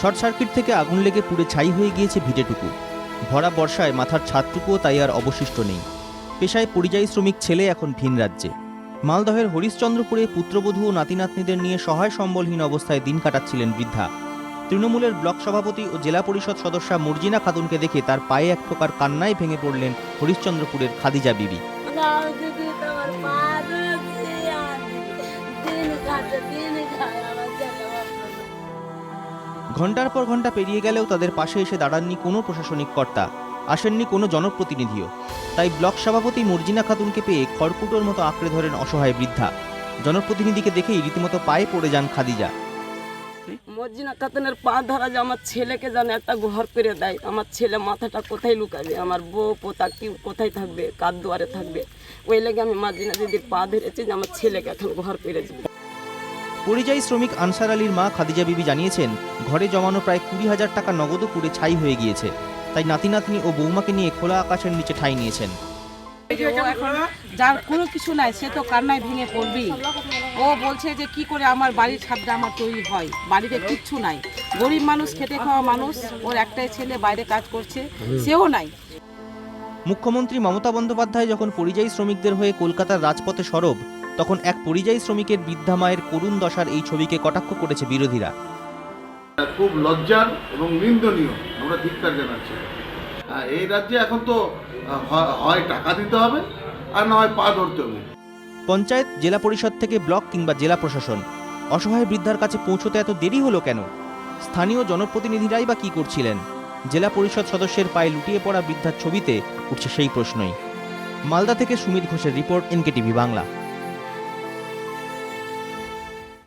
Short circuit থেকে আগুন লেগে পুড়ে ছাই হয়ে গিয়েছে ভিটেটুকু। ভরা বর্ষায় মাথার ছাদটুকুও তাই আর অবশিষ্ট নেই। পেশায় পরিযায়ী শ্রমিক ছেলে এখন ভিন রাজ্যে। মালদহের হরিশ্চন্দ্রপুরে পুত্রবধূ ও নাতিনাতনিদের নিয়ে সহায় সম্বলহীন অবস্থায় দিন কাটাচ্ছিলেন বৃদ্ধা। তৃণমূলের ব্লক সভাপতি ও জেলা পরিষদ সদস্যা মর্জিনা খাতুনকে দেখে তার পায়ে এক প্রকার কান্নায় ভেঙে পড়লেন হরিশ্চন্দ্রপুরের খাদিজা বিবি। ঘণ্টার পর ঘণ্টা পেরিয়ে গেলেও তাদের পাশে এসে দাঁড়াননি কোনো প্রশাসনিক কর্তা, আসেননি কোনো জনপ্রতিনিধিও। তাই ব্লক সভাপতি মর্জিনা খাতুনকে পেয়ে খড়কুটোর মতো আঁকড়ে ধরেন অসহায় বৃদ্ধা। জনপ্রতিনিধিকে দেখেই রীতিমতো পায়ে পড়ে যান খাদিজা। মর্জিনা খাতুনের পা ধরা যে আমার ছেলেকে যেন একটা ঘর করে দেয়। আমার ছেলে মাথাটা কোথায় লুকাবে? আমার বউ পোতা কি কোথায় থাকবে? কার দুয়ারে থাকবে? ওই লেগে আমি মর্জিনা দিদির পা ধরেছি যে আমার ছেলেকে এখন ঘর করে দেবে। পরিযায়ী শ্রমিক আনসার আলীর মা খাদিজা বিবি জানিয়েছেন ঘরে জমানো প্রায় কুড়ি হাজার টাকা নগদও পুড়ে ছাই হয়ে গিয়েছে। তাই নাতি নাতনি ও বৌমাকে নিয়ে খোলা আকাশের নিচে ঠাঁই নিয়েছেন। এখন যার কোনো কিছু নাই সে তো কান্নায় ভেঙে পড়বেই। ও বলছে যে কি করে আমার বাড়ির ছাদটা আমার তৈরি হয় বাড়িতে কিচ্ছু নাই। গরিব মানুষ খেটে খাওয়া মানুষ ওর একটাই ছেলে বাইরে কাজ করছে সেও নাই। মুখ্যমন্ত্রী মমতা বন্দ্যোপাধ্যায় যখন পরিযায়ী শ্রমিকদের হয়ে কলকাতার রাজপথে সরব তখন এক পরিযায়ী শ্রমিকের বৃদ্ধা মায়ের করুণ দশার এই ছবিকে কটাক্ষ করেছে বিরোধীরা। খুব লজ্জার এবং নিন্দনীয় আমরা ধিক্কার জানাচ্ছি। এই রাজ্যে এখন তো হয়- টাকা দিতে হবে আর না হয় পা ধরতে হবে। পঞ্চায়েত, জেলা পরিষদ থেকে ব্লক কিংবা জেলা প্রশাসন, অসহায় বৃদ্ধার কাছে পৌঁছতে এত দেরি হলো কেন? স্থানীয় জনপ্রতিনিধিরাই বা কি করছিলেন? জেলা পরিষদ সদস্যের পায়ে লুটিয়ে পড়া বৃদ্ধার ছবিতে উঠছে সেই প্রশ্নই। মালদা থেকে সুমিত ঘোষের রিপোর্ট, এনকেটিভি বাংলা।